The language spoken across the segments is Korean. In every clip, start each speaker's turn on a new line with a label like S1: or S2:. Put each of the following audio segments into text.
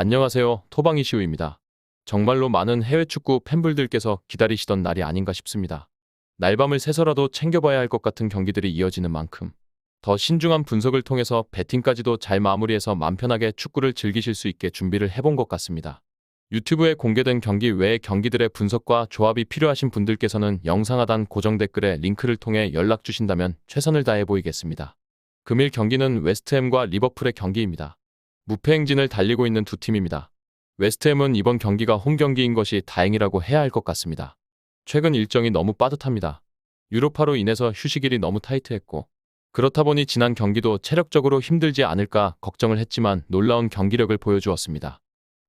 S1: 안녕하세요. 토방이시우입니다. 정말로 많은 해외 축구 팬분들께서 기다리시던 날이 아닌가 싶습니다. 날밤을 새서라도 챙겨봐야 할 것 같은 경기들이 이어지는 만큼 더 신중한 분석을 통해서 배팅까지도 잘 마무리해서 맘 편하게 축구를 즐기실 수 있게 준비를 해본 것 같습니다. 유튜브에 공개된 경기 외의 경기들의 분석과 조합이 필요하신 분들께서는 영상 하단 고정 댓글에 링크를 통해 연락 주신다면 최선을 다해 보이겠습니다. 금일 경기는 웨스트햄과 리버풀의 경기입니다. 무패 행진을 달리고 있는 두 팀입니다. 웨스트햄은 이번 경기가 홈 경기인 것이 다행이라고 해야 할 것 같습니다. 최근 일정이 너무 빠듯합니다. 유로파로 인해서 휴식일이 너무 타이트했고 그렇다 보니 지난 경기도 체력적으로 힘들지 않을까 걱정을 했지만 놀라운 경기력을 보여주었습니다.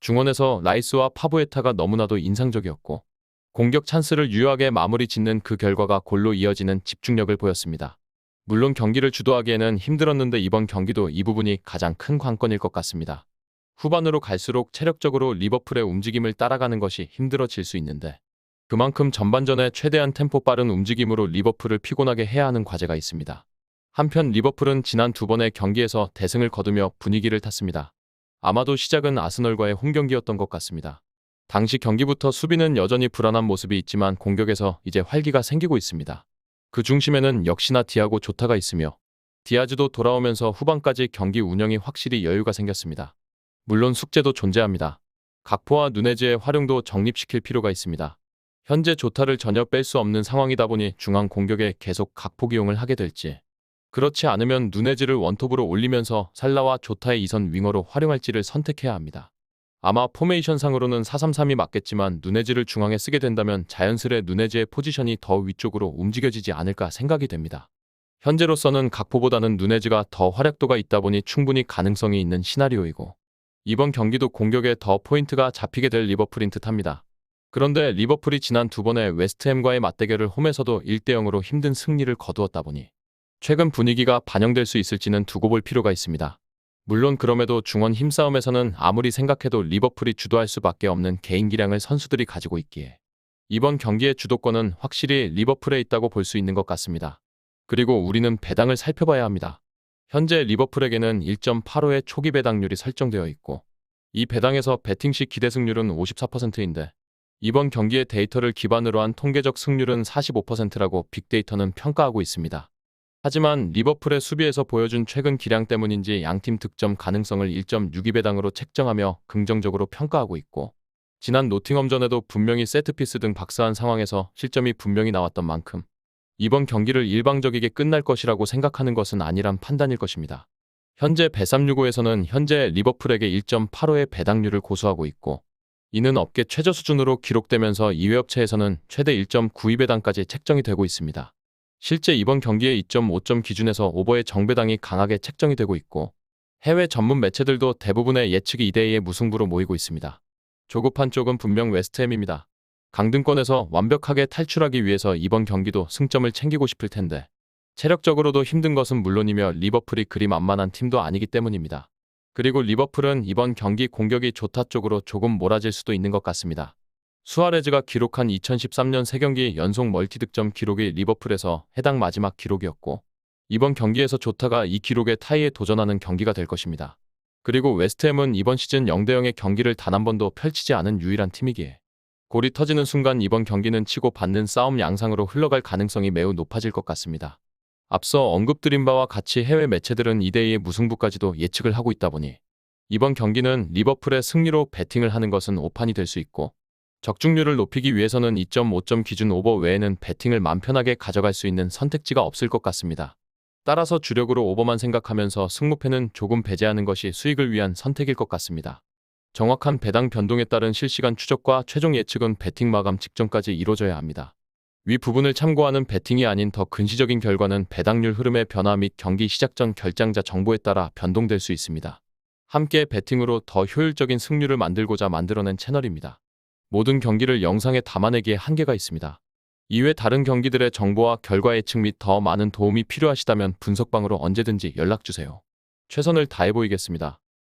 S1: 중원에서 라이스와 파부에타가 너무나도 인상적이었고 공격 찬스를 유효하게 마무리 짓는 그 결과가 골로 이어지는 집중력을 보였습니다. 물론 경기를 주도하기에는 힘들었는데 이번 경기도 이 부분이 가장 큰 관건일 것 같습니다. 후반으로 갈수록 체력적으로 리버풀의 움직임을 따라가는 것이 힘들어질 수 있는데 그만큼 전반전에 최대한 템포 빠른 움직임으로 리버풀을 피곤하게 해야 하는 과제가 있습니다. 한편 리버풀은 지난 두 번의 경기에서 대승을 거두며 분위기를 탔습니다. 아마도 시작은 아스널과의 홈경기였던 것 같습니다. 당시 경기부터 수비는 여전히 불안한 모습이 있지만 공격에서 이제 활기가 생기고 있습니다. 그 중심에는 역시나 디아고 조타가 있으며 디아즈도 돌아오면서 후반까지 경기 운영이 확실히 여유가 생겼습니다. 물론 숙제도 존재합니다. 각포와 누네즈의 활용도 정립시킬 필요가 있습니다. 현재 조타를 전혀 뺄 수 없는 상황이다 보니 중앙 공격에 계속 각포 기용을 하게 될지 그렇지 않으면 누네즈를 원톱으로 올리면서 살라와 조타의 이선 윙어로 활용할지를 선택해야 합니다. 아마 포메이션상으로는 4-3-3이 맞겠지만 누네즈를 중앙에 쓰게 된다면 자연스레 누네즈의 포지션이 더 위쪽으로 움직여지지 않을까 생각이 됩니다. 현재로서는 각포보다는 누네즈가 더 활약도가 있다 보니 충분히 가능성이 있는 시나리오이고 이번 경기도 공격에 더 포인트가 잡히게 될 리버풀인 듯합니다. 그런데 리버풀이 지난 두 번의 웨스트햄과의 맞대결을 홈에서도 1대0으로 힘든 승리를 거두었다 보니 최근 분위기가 반영될 수 있을지는 두고 볼 필요가 있습니다. 물론 그럼에도 중원 힘싸움에서는 아무리 생각해도 리버풀이 주도할 수밖에 없는 개인 기량을 선수들이 가지고 있기에 이번 경기의 주도권은 확실히 리버풀에 있다고 볼 수 있는 것 같습니다. 그리고 우리는 배당을 살펴봐야 합니다. 현재 리버풀에게는 1.85의 초기 배당률이 설정되어 있고 이 배당에서 배팅 시 기대 승률은 54%인데 이번 경기의 데이터를 기반으로 한 통계적 승률은 45%라고 빅데이터는 평가하고 있습니다. 하지만 리버풀의 수비에서 보여준 최근 기량 때문인지 양팀 득점 가능성을 1.62배당으로 책정하며 긍정적으로 평가하고 있고 지난 노팅엄전에도 분명히 세트피스 등 박사한 상황에서 실점이 분명히 나왔던 만큼 이번 경기를 일방적이게 끝날 것이라고 생각하는 것은 아니란 판단일 것입니다. 현재 배365에서는 현재 리버풀에게 1.85의 배당률을 고수하고 있고 이는 업계 최저 수준으로 기록되면서 이외 업체에서는 최대 1.92배당까지 책정이 되고 있습니다. 실제 이번 경기에 2.5점 기준에서 오버의 정배당이 강하게 책정이 되고 있고 해외 전문 매체들도 대부분의 예측이 2대2의 무승부로 모이고 있습니다. 조급한 쪽은 분명 웨스트햄입니다. 강등권에서 완벽하게 탈출하기 위해서 이번 경기도 승점을 챙기고 싶을 텐데 체력적으로도 힘든 것은 물론이며 리버풀이 그리 만만한 팀도 아니기 때문입니다. 그리고 리버풀은 이번 경기 공격이 좋다 쪽으로 조금 몰아질 수도 있는 것 같습니다. 수아레즈가 기록한 2013년 3경기 연속 멀티득점 기록이 리버풀에서 해당 마지막 기록이었고 이번 경기에서 조타가 이 기록에 타이에 도전하는 경기가 될 것입니다. 그리고 웨스트햄은 이번 시즌 0대0의 경기를 단 한 번도 펼치지 않은 유일한 팀이기에 골이 터지는 순간 이번 경기는 치고 받는 싸움 양상으로 흘러갈 가능성이 매우 높아질 것 같습니다. 앞서 언급드린 바와 같이 해외 매체들은 2대2의 무승부까지도 예측을 하고 있다 보니 이번 경기는 리버풀의 승리로 배팅을 하는 것은 오판이 될 수 있고 적중률을 높이기 위해서는 2.5점 기준 오버 외에는 배팅을 맘 편하게 가져갈 수 있는 선택지가 없을 것 같습니다. 따라서 주력으로 오버만 생각하면서 승무패는 조금 배제하는 것이 수익을 위한 선택일 것 같습니다. 정확한 배당 변동에 따른 실시간 추적과 최종 예측은 배팅 마감 직전까지 이루어져야 합니다. 위 부분을 참고하는 배팅이 아닌 더 근시적인 결과는 배당률 흐름의 변화 및 경기 시작 전 결장자 정보에 따라 변동될 수 있습니다. 함께 배팅으로 더 효율적인 승률을 만들고자 만들어낸 채널입니다. 모든 경기를 영상에 담아내기에 한계가 있습니다. 이외 다른 경기들의 정보와 결과 예측 및 더 많은 도움이 필요하시다면 분석방으로 언제든지 연락주세요. 최선을 다해 보이겠습니다.